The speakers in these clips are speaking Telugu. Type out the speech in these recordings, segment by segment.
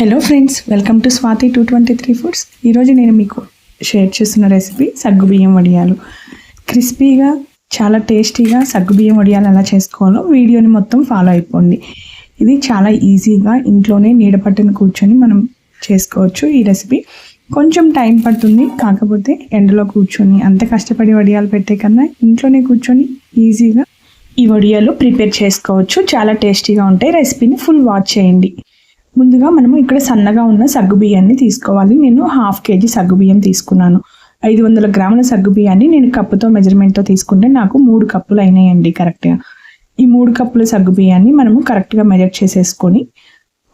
Hello friends welcome to Swathi two twenty three foods ఈరోజు నేను మీకు షేర్ చేస్తున్న రెసిపీ సగ్గుబియ్యం వడియాలు. క్రిస్పీగా చాలా టేస్టీగా సగ్గుబియ్యం వడియాలు ఎలా చేసుకోవాలో వీడియోని మొత్తం ఫాలో అయిపోండి. ఇది చాలా ఈజీగా ఇంట్లోనే నీడ కూర్చొని మనం చేసుకోవచ్చు ఈ రెసిపీ కొంచెం టైం పడుతుంది కాకపోతే ఎండలో కూర్చొని అంత కష్టపడి వడియాలు పెట్టే కన్నా ఇంట్లోనే కూర్చొని ఈజీగా ఈ వడియాలు ప్రిపేర్ చేసుకోవచ్చు. చాలా టేస్టీగా ఉంటాయి. రెసిపీని ఫుల్ వాచ్ చేయండి. ముందుగా మనము ఇక్కడ సన్నగా ఉన్న సగ్గు బియ్యాన్ని తీసుకోవాలి. నేను హాఫ్ కేజీ సగ్గు బియ్యం తీసుకున్నాను. ఐదు వందల గ్రాముల సగ్గు బియ్యాన్ని నేను కప్పుతో మెజర్మెంట్తో తీసుకుంటే నాకు మూడు కప్పులు అయినాయండి కరెక్ట్గా. ఈ మూడు కప్పుల సగ్గు బియ్యాన్ని మనము కరెక్ట్గా మెజర్ చేసేసుకొని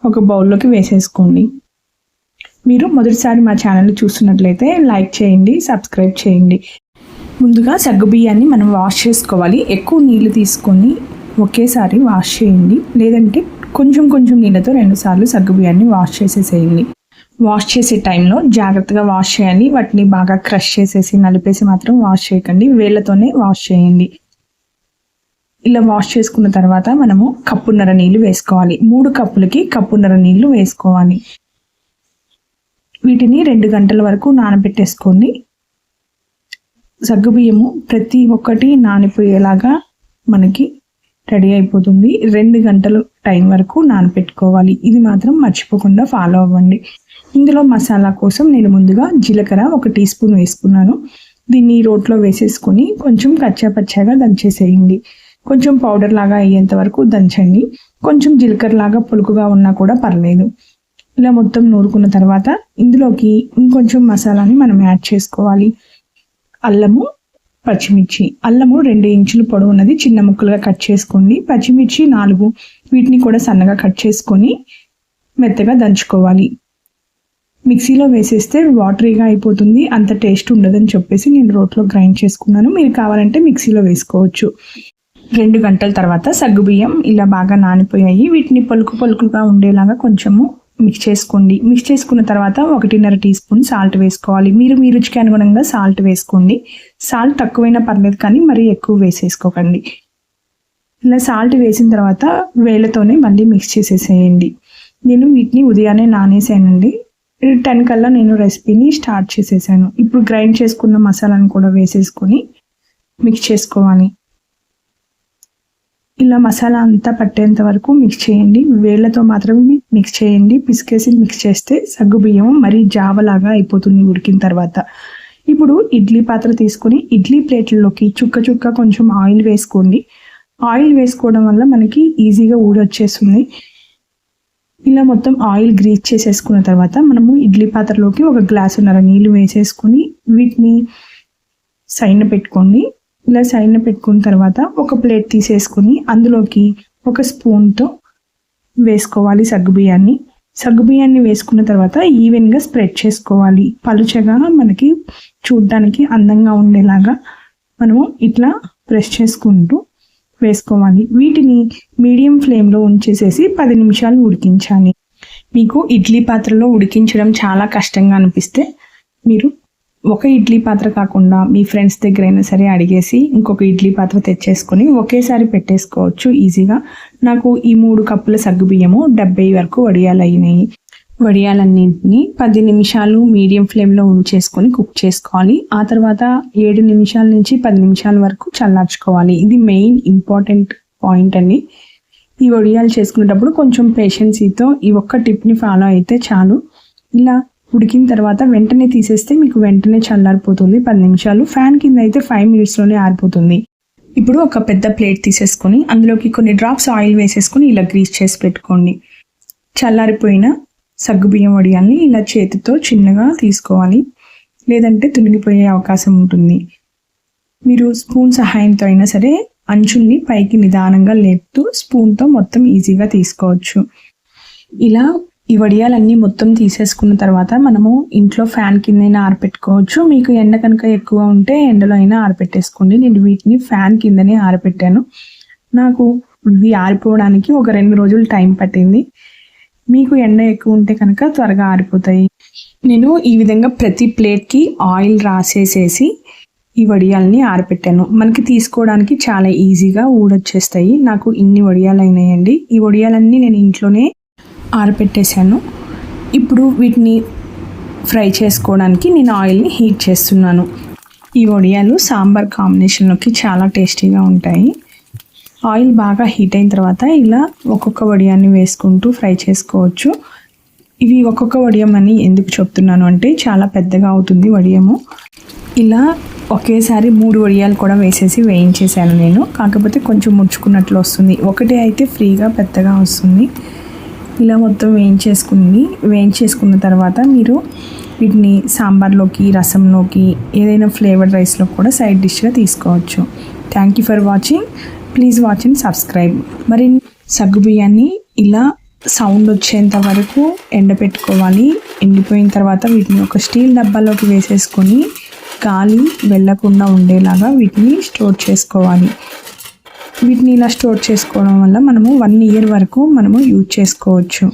ఒక బౌల్లోకి వేసేసుకోండి. మీరు మొదటిసారి మా ఛానల్ చూస్తున్నట్లయితే లైక్ చేయండి సబ్స్క్రైబ్ చేయండి. ముందుగా సగ్గు బియ్యాన్ని మనం వాష్ చేసుకోవాలి. ఎక్కువ నీళ్ళు తీసుకొని ఒకేసారి వాష్ చేయండి. లేదంటే కొంచెం కొంచెం నీళ్ళతో రెండుసార్లు సగ్గు బియ్యాన్ని వాష్ చేసేసేయండి. వాష్ చేసే టైంలో జాగ్రత్తగా వాష్ చేయాలి వాటిని బాగా క్రష్ చేసేసి నలిపేసి మాత్రం వాష్ చేయకండి. వేళ్ళతోనే వాష్ చేయండి. ఇలా వాష్ చేసుకున్న తర్వాత మనము కప్పున్నర నీళ్ళు వేసుకోవాలి. మూడు కప్పులకి కప్పున్నర నీళ్ళు వేసుకోవాలి. వీటిని రెండు గంటల వరకు నానబెట్టేసుకోండి. సగ్గుబియ్యము ప్రతి ఒక్కటి నానిపోయేలాగా మనకి రెడీ అయిపోతుంది. రెండు గంటలు టైం వరకు నానపెట్టుకోవాలి. ఇది మాత్రం మర్చిపోకుండా ఫాలో అవ్వండి. ఇందులో మసాలా కోసం నేను ముందుగా జీలకర్ర ఒక టీ స్పూన్ వేసుకున్నాను. దీన్ని రోట్లో వేసేసుకొని కొంచెం కచ్చాపచ్చాగా దంచేసేయండి. కొంచెం పౌడర్ లాగా అయ్యేంత వరకు దంచండి. కొంచెం జీలకర్ర లాగా పులుకుగా ఉన్నా కూడా పర్లేదు. ఇలా మొత్తం నూరుకున్న తర్వాత ఇందులోకి ఇంకొంచెం మసాలాని మనం యాడ్ చేసుకోవాలి. అల్లము పచ్చిమిర్చి. అల్లము రెండు ఇంచులు పొడవు ఉన్నది. చిన్న ముక్కలుగా కట్ చేసుకోండి. పచ్చిమిర్చి నాలుగు. వీటిని కూడా సన్నగా కట్ చేసుకొని మెత్తగా దంచుకోవాలి. మిక్సీలో వేసేస్తే వాటరీగా అయిపోతుంది. అంత టేస్ట్ ఉండదని చెప్పేసి నేను రోట్లో గ్రైండ్ చేసుకున్నాను. మీరు కావాలంటే మిక్సీలో వేసుకోవచ్చు. రెండు గంటల తర్వాత సగ్గుబియ్యం ఇలా బాగా నానిపోయాయి. వీటిని పలుకు పలుకుగా ఉండేలాగా కొంచెము మిక్స్ చేసుకోండి. మిక్స్ చేసుకున్న తర్వాత ఒకటిన్నర టీ స్పూన్ సాల్ట్ వేసుకోవాలి. మీరు మీ రుచికి అనుగుణంగా సాల్ట్ వేసుకోండి. సాల్ట్ తక్కువైనా పర్లేదు కానీ మరీ ఎక్కువ వేసేసుకోకండి. ఇలా సాల్ట్ వేసిన తర్వాత వేళ్ళతోనే మళ్ళీ మిక్స్ చేసేసేయండి. నేను వీటిని ఉదయాన్నే నానేసానండి. టెన్ కల్లా నేను రెసిపీని స్టార్ట్ చేసేసాను. ఇప్పుడు గ్రైండ్ చేసుకున్న మసాలాను కూడా వేసేసుకొని మిక్స్ చేసుకోవాలి. ఇలా మసాలా అంతా పట్టేంత వరకు మిక్స్ చేయండి. వేళ్ళతో మాత్రమే మిక్స్ చేయండి. పిసికేసి మిక్స్ చేస్తే సగ్గు బియ్యం మరీ జావలాగా అయిపోతుంది ఉడికిన తర్వాత. ఇప్పుడు ఇడ్లీ పాత్ర తీసుకొని ఇడ్లీ ప్లేట్లలోకి చుక్క చుక్క కొంచెం ఆయిల్ వేసుకోండి. ఆయిల్ వేసుకోవడం వల్ల మనకి ఈజీగా ఊడొచ్చేస్తుంది ఇలా మొత్తం ఆయిల్ గ్రీస్ చేసేసుకున్న తర్వాత మనము ఇడ్లీ పాత్రలోకి ఒక గ్లాసున్నర నీళ్ళు వేసేసుకొని వీటిని సైన్ పెట్టుకోండి. ఇలా సైడ్న పెట్టుకున్న తర్వాత ఒక ప్లేట్ తీసేసుకుని అందులోకి ఒక స్పూన్తో వేసుకోవాలి సగ్గుబియ్యాన్ని సగ్గుబియ్యాన్ని వేసుకున్న తర్వాత ఈవెన్గా స్ప్రెడ్ చేసుకోవాలి. పలుచగా మనకి చూడ్డానికి అందంగా ఉండేలాగా మనము ఇట్లా ప్రెస్ చేసుకుంటూ వేసుకోవాలి. వీటిని మీడియం ఫ్లేమ్లో ఉంచేసేసి పది నిమిషాలు ఉడికించాలి. మీకు ఇడ్లీ పాత్రలో ఉడికించడం చాలా కష్టంగా అనిపిస్తే మీరు ఒక ఇడ్లీ పాత్ర కాకుండా మీ ఫ్రెండ్స్ దగ్గరైనా సరే అడిగేసి ఇంకొక ఇడ్లీ పాత్ర తెచ్చేసుకొని ఒకేసారి పెట్టేసుకోవచ్చు ఈజీగా. నాకు ఈ మూడు కప్పుల సగ్గుబియ్యము డెబ్బై వరకు వడియాలు అయినాయి వడియాలన్నింటినీ పది నిమిషాలు మీడియం ఫ్లేమ్లో ఉంచేసుకొని కుక్ చేసుకోవాలి. ఆ తర్వాత ఏడు నిమిషాల నుంచి పది నిమిషాల వరకు చల్లార్చుకోవాలి. ఇది మెయిన్ ఇంపార్టెంట్ పాయింట్ అండి. ఈ వడియాలు చేసుకునేటప్పుడు కొంచెం పేషెన్సీతో ఈ ఒక్క టిప్ని ఫాలో అయితే చాలు. ఇలా ఉడికిన తర్వాత వెంటనే తీసేస్తే మీకు వెంటనే చల్లారిపోతుంది. పది నిమిషాలు. ఫ్యాన్ కింద అయితే ఫైవ్ మినిట్స్లోనే ఆరిపోతుంది. ఇప్పుడు ఒక పెద్ద ప్లేట్ తీసేసుకొని అందులోకి కొన్ని డ్రాప్స్ ఆయిల్ వేసేసుకొని ఇలా గ్రీస్ చేసి పెట్టుకోండి. చల్లారిపోయిన సగ్గుబియ్యం వడియాల్ని ఇలా చేతితో చిన్నగా తీసుకోవాలి. లేదంటే తునిగిపోయే అవకాశం ఉంటుంది. మీరు స్పూన్ సహాయంతో అయినా సరే అంచుల్ని పైకి నిదానంగా లేపుతూ స్పూన్తో మొత్తం ఈజీగా తీసుకోవచ్చు. ఇలా ఈ వడియాలన్నీ మొత్తం తీసేసుకున్న తర్వాత మనము ఇంట్లో ఫ్యాన్ కిందైనా ఆరపెట్టుకోవచ్చు. మీకు ఎండ కనుక ఎక్కువ ఉంటే ఎండలో అయినా ఆరపెట్టేసుకోండి. నేను వీటిని ఫ్యాన్ కిందనే ఆరపెట్టాను. నాకు ఇవి ఆరిపోవడానికి ఒక రెండు రోజులు టైం పట్టింది. మీకు ఎండ ఎక్కువ ఉంటే కనుక త్వరగా ఆరిపోతాయి. నేను ఈ విధంగా ప్రతి ప్లేట్కి ఆయిల్ రాసేసేసి ఈ వడియాలని ఆరపెట్టాను. మనకి తీసుకోవడానికి చాలా ఈజీగా ఊడొచ్చేస్తాయి. నాకు ఇన్ని వడియాలు అయినాయండి. ఈ వడియాలన్నీ నేను ఇంట్లోనే ఆరపెట్టేశాను ఇప్పుడు వీటిని ఫ్రై చేసుకోవడానికి నేను ఆయిల్ని హీట్ చేస్తున్నాను. ఈ వడియాలు సాంబార్ కాంబినేషన్లోకి చాలా టేస్టీగా ఉంటాయి. ఆయిల్ బాగా హీట్ అయిన తర్వాత ఇలా ఒక్కొక్క వడియాన్ని వేసుకుంటూ ఫ్రై చేసుకోవచ్చు. ఇవి ఒక్కొక్క వడియం అని ఎందుకు చెప్తున్నాను అంటే చాలా పెద్దగా అవుతుంది వడియము. ఇలా ఒకేసారి మూడు వడియాలు కూడా వేసేసి వేయించేసాను నేను. కాకపోతే కొంచెం ముడుచుకున్నట్లు వస్తుంది. ఒకటి అయితే ఫ్రీగా పెద్దగా వస్తుంది. ఇలా మొత్తం వేయించేసుకుని వేయించేసుకున్న తర్వాత మీరు వీటిని సాంబార్లోకి రసంలోకి ఏదైనా ఫ్లేవర్డ్ రైస్లో కూడా సైడ్ డిష్గా తీసుకోవచ్చు. Thank you for watching please watch and subscribe మరి సగ్గు బియ్యాన్ని ఇలా సౌండ్ వచ్చేంత వరకు ఎండపెట్టుకోవాలి ఎండిపోయిన తర్వాత వీటిని ఒక స్టీల్ డబ్బాలోకి వేసేసుకొని గాలి వెళ్ళకుండా ఉండేలాగా వీటిని స్టోర్ చేసుకోవాలి. వీటిని ఇలా స్టోర్ చేసుకోవడం వల్ల మనము వన్ ఇయర్ వరకు మనము యూజ్ చేసుకోవచ్చు.